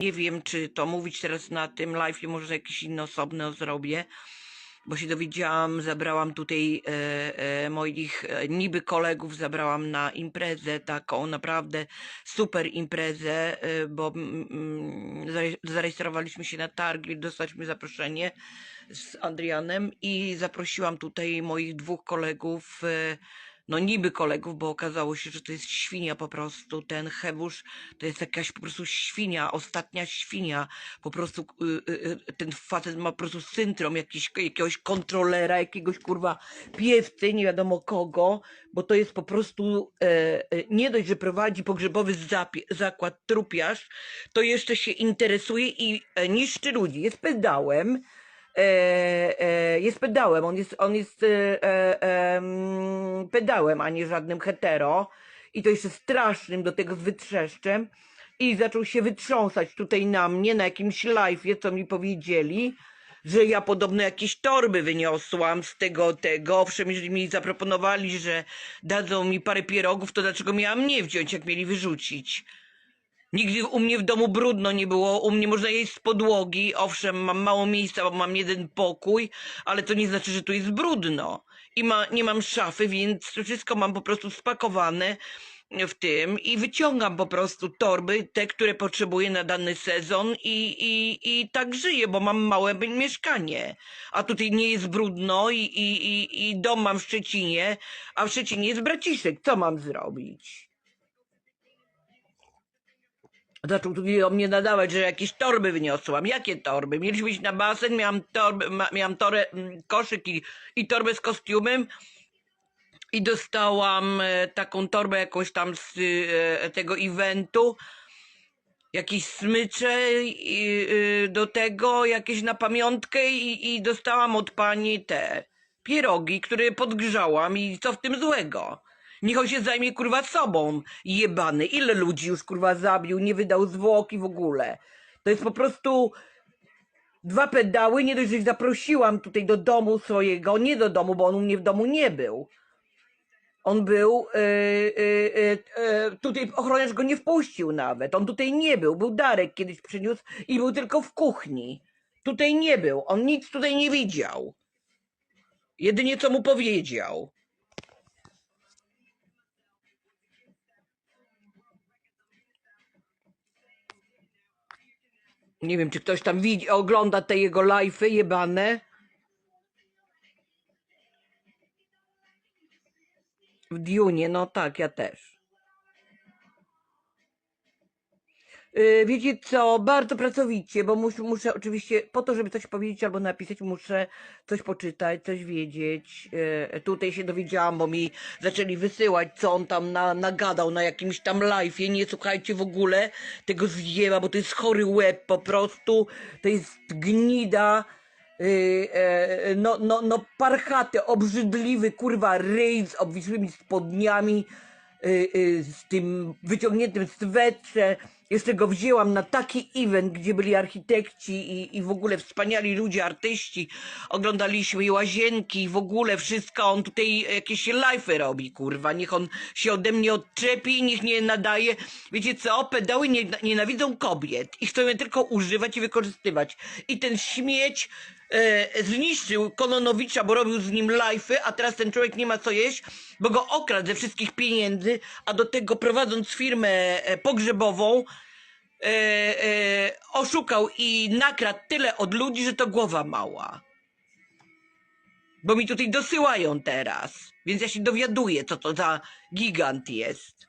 Nie wiem, czy to mówić teraz na tym live, może jakieś inne osobne zrobię, bo się dowiedziałam, zabrałam tutaj e, e, moich e, niby kolegów, zabrałam na imprezę taką, naprawdę super imprezę, e, bo mm, mm, zare- zarejestrowaliśmy się na targi, dostaliśmy zaproszenie z Adrianem i zaprosiłam tutaj moich dwóch kolegów, e, no niby kolegów, bo okazało się, że to jest świnia po prostu, ten Hebusz to jest jakaś po prostu świnia, ostatnia świnia, po prostu y, y, y, ten facet ma po prostu syndrom jakiś, jakiegoś kontrolera, jakiegoś kurwa piewcy, nie wiadomo kogo, bo to jest po prostu e, e, nie dość, że prowadzi pogrzebowy zakład trupiarz, to jeszcze się interesuje i e, niszczy ludzi, jest pedałem, jest pedałem, on jest, on jest pedałem, a nie żadnym hetero. I to jeszcze strasznym, do tego wytrzeszczem i zaczął się wytrząsać tutaj na mnie, na jakimś live'ie, co mi powiedzieli, że ja podobno jakieś torby wyniosłam z tego, tego, owszem, jeżeli mi zaproponowali, że dadzą mi parę pierogów, to dlaczego miałam nie wziąć, jak mieli wyrzucić? Nigdy u mnie w domu brudno nie było, u mnie można jeść z podłogi, owszem, mam mało miejsca, bo mam jeden pokój, ale to nie znaczy, że tu jest brudno. I ma, nie mam szafy, więc wszystko mam po prostu spakowane w tym i wyciągam po prostu torby, te, które potrzebuję na dany sezon i, i, i tak żyję, bo mam małe mi- mieszkanie. A tutaj nie jest brudno i, i, i, i dom mam w Szczecinie, a w Szczecinie jest braciszek. Co mam zrobić? Zaczął tu o mnie nadawać, że jakieś torby wyniosłam. Jakie torby? Mieliśmy iść na basen, miałam, torby, ma, miałam torę, mm, koszyk i, i torbę z kostiumem i dostałam e, taką torbę jakąś tam z e, tego eventu. Jakieś smycze y, do tego, jakieś na pamiątkę i, i dostałam od pani te pierogi, które podgrzałam i co w tym złego? Niech on się zajmie kurwa sobą, jebany. Ile ludzi już kurwa zabił, nie wydał zwłoki w ogóle. To jest po prostu dwa pedały, nie dość, że zaprosiłam tutaj do domu swojego, nie do domu, bo on u mnie w domu nie był. On był, yy, yy, yy, tutaj ochroniarz go nie wpuścił nawet, on tutaj nie był, był Darek kiedyś przyniósł i był tylko w kuchni. Tutaj nie był, on nic tutaj nie widział. Jedynie co mu powiedział. Nie wiem, czy ktoś tam widzi, ogląda te jego live'y jebane. W Dune, no tak, ja też. Wiecie co, bardzo pracowicie, bo mus, muszę oczywiście, po to, żeby coś powiedzieć albo napisać, muszę coś poczytać, coś wiedzieć. Yy, tutaj się dowiedziałam, bo mi zaczęli wysyłać, co on tam na, nagadał na jakimś tam live'ie. Nie słuchajcie w ogóle tego zjeba, bo to jest chory łeb po prostu. To jest gnida. Yy, e, no, no, no parchaty, obrzydliwy, kurwa, ryj z obwisłymi spodniami, z tym wyciągniętym swetrze. Jeszcze go wzięłam na taki event, gdzie byli architekci i, i w ogóle wspaniali ludzie, artyści. Oglądaliśmy i łazienki i w ogóle wszystko. On tutaj jakieś live'y robi, kurwa. Niech on się ode mnie odczepi niech nie nadaje. Wiecie co? Pedały nie, nienawidzą kobiet i chcą je tylko używać i wykorzystywać. I ten śmieć zniszczył Kononowicza, bo robił z nim live'y, a teraz ten człowiek nie ma co jeść, bo go okradł ze wszystkich pieniędzy, a do tego prowadząc firmę e, pogrzebową, e, e, oszukał i nakradł tyle od ludzi, że to głowa mała. Bo mi tutaj dosyłają teraz, więc ja się dowiaduję, co to za gigant jest.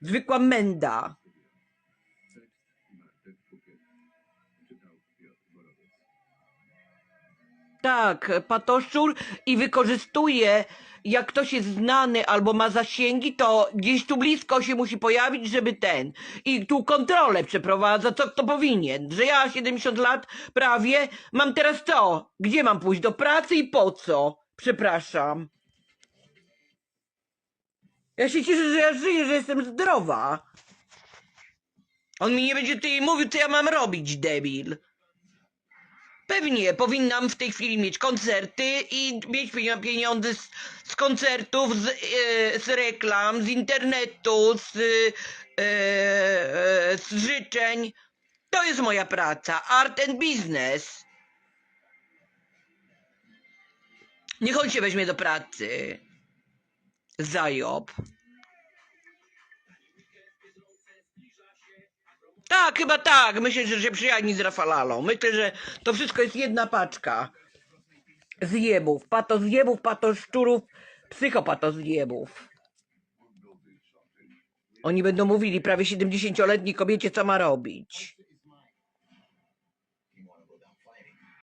Zwykła menda. Tak, patoszczur i wykorzystuje, jak ktoś jest znany albo ma zasięgi, to gdzieś tu blisko się musi pojawić, żeby ten. I tu kontrolę przeprowadza, co kto powinien. Że ja 70 lat prawie, mam teraz co? Gdzie mam pójść? Do pracy i po co? Przepraszam. Ja się cieszę, że ja żyję, że jestem zdrowa. On mi nie będzie tutaj mówił, co ja mam robić, debil. Pewnie powinnam w tej chwili mieć koncerty i mieć pieniądze z, z koncertów, z, e, z reklam, z internetu, z, e, e, z życzeń. to jest moja praca. Art and business. Niech on się weźmie do pracy. Zajob. Tak, chyba tak. Myślę, że się przyjaźni z Rafalalą. Myślę, że to wszystko jest jedna paczka. Zjebów. Pato zjebów, pato szczurów, psychopato zjebów. Oni będą mówili prawie 70-letniej kobiecie, co ma robić.